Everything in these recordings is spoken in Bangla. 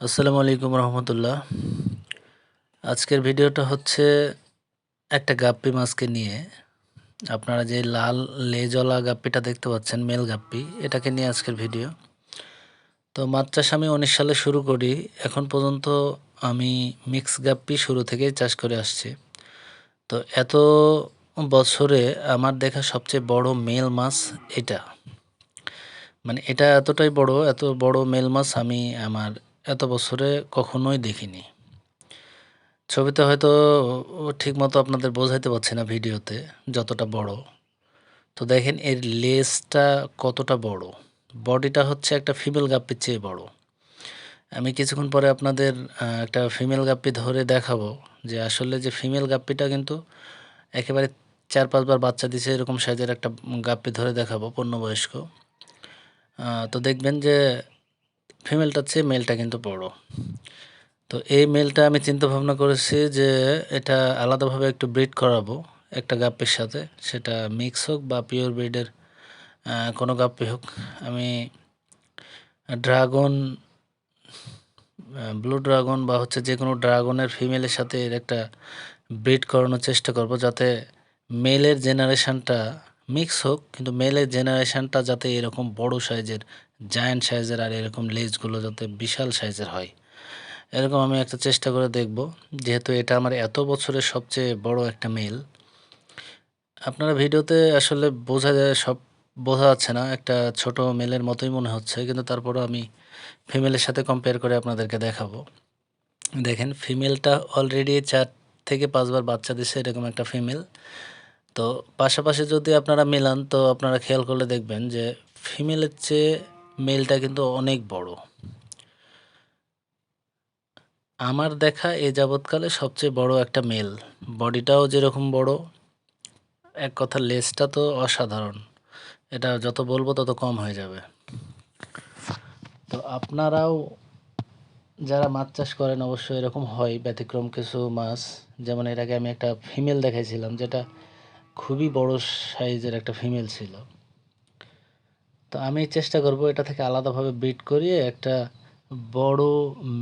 আসসালামু আলাইকুম রহমতুল্লাহ। আজকের ভিডিওটা হচ্ছে একটা গাপ্পি মাছকে নিয়ে। আপনারা যে লাল লেজলা গাপ্পিটা দেখতে পাচ্ছেন, মেল গাপ্পি, এটাকে নিয়ে আজকের ভিডিও। তো মাছ চাষ আমি উনিশ সালে শুরু করি, এখন পর্যন্ত আমি মিক্স গাপ্পি শুরু থেকেই চাষ করে আসছি। তো এত বছরে আমার দেখা সবচেয়ে বড় মেল মাছ এটা। মানে এটা এতটাই বড়, এত বড় মেল মাছ আমি আমার এত বছরে কখনোই দেখিনি। ছবিতে হয়তো ঠিকমতো আপনাদের বোঝাইতে পারছি না ভিডিওতে যতটা বড়। তো দেখেন এর লেজটা কতটা বড়। বডিটা হচ্ছে একটা ফিমেল গাপ্পির চেয়ে বড়। আমি কিছুক্ষণ পরে আপনাদের একটা ফিমেল গাপ্পি ধরে দেখাবো যে আসলে যে ফিমেল গাপ্পিটা কিন্তু একেবারে চার পাঁচবার বাচ্চা দিছে এরকম সাইজের একটা গাপ্পি ধরে দেখাবো পূর্ণবয়স্ক। তো দেখবেন যে ফিমেলটার চেয়ে মেলটা কিন্তু বড়। তো এই মেলটা আমি চিন্তা ভাবনা করেছি যে এটা আলাদাভাবে একটু ব্রিড করাবো, একটা গাপ্পির সাথে। সেটা মিক্স হোক বা পিওর ব্রিডের কোনো গাপ্পি হোক। আমি ড্রাগন ব্লু ড্রাগন বা হচ্ছে যে কোনো ড্রাগনের ফিমেলের সাথে এর একটা ব্রিড করানোর চেষ্টা করব যাতে মেলের জেনারেশানটা মিক্স হোক, কিন্তু মেলের জেনারেশানটা যাতে এরকম বড় সাইজের জায়ান্ট সাইজের আর এরকম লেজগুলো যাতে বিশাল সাইজের হয়। এরকম আমি একটা চেষ্টা করে দেখব। যেহেতু এটা আমার এত বছরের সবচেয়ে বড় একটা মেল আপনারা ভিডিওতে আসলে বোঝা যায়, সব বোঝা যাচ্ছে না, একটা ছোট মেলের মতোই মনে হচ্ছে। কিন্তু তারপরও আমি ফিমেলের সাথে কম্পেয়ার করে আপনাদেরকে দেখাবো। দেখেন ফিমেলটা অলরেডি চার থেকে পাঁচবার বাচ্চা দিচ্ছে এরকম একটা ফিমেল তো পাশাপাশি যদি আপনারা মেলান, তো আপনারা খেয়াল করলে দেখবেন যে ফিমেলের চেয়ে মেলটা কিন্তু অনেক বড়। আমার দেখা এ যাবৎকালে সবচেয়ে বড় একটা মেল। বডিটাও যেরকম বড়, এক কথা লেজটা তো অসাধারণ। এটা যত বলব তত কম হয়ে যাবে। তো আপনারাও যারা মাছ চাষ করেন অবশ্যই এরকম হয়, ব্যতিক্রম কিছু মাছ। যেমন এর আগে আমি একটা ফিমেল দেখাইছিলাম, যেটা খুবই বড় সাইজের একটা ফিমেল ছিল। তো আমি চেষ্টা করব এটা থেকে আলাদাভাবে বিট করিয়ে একটা বড়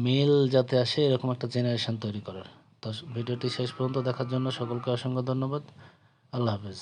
মেল যাতে আসে এরকম একটা জেনারেশান তৈরি করার। তো ভিডিওটি শেষ পর্যন্ত দেখার জন্য সকলকে অসংখ্য ধন্যবাদ। আল্লাহ হাফেজ।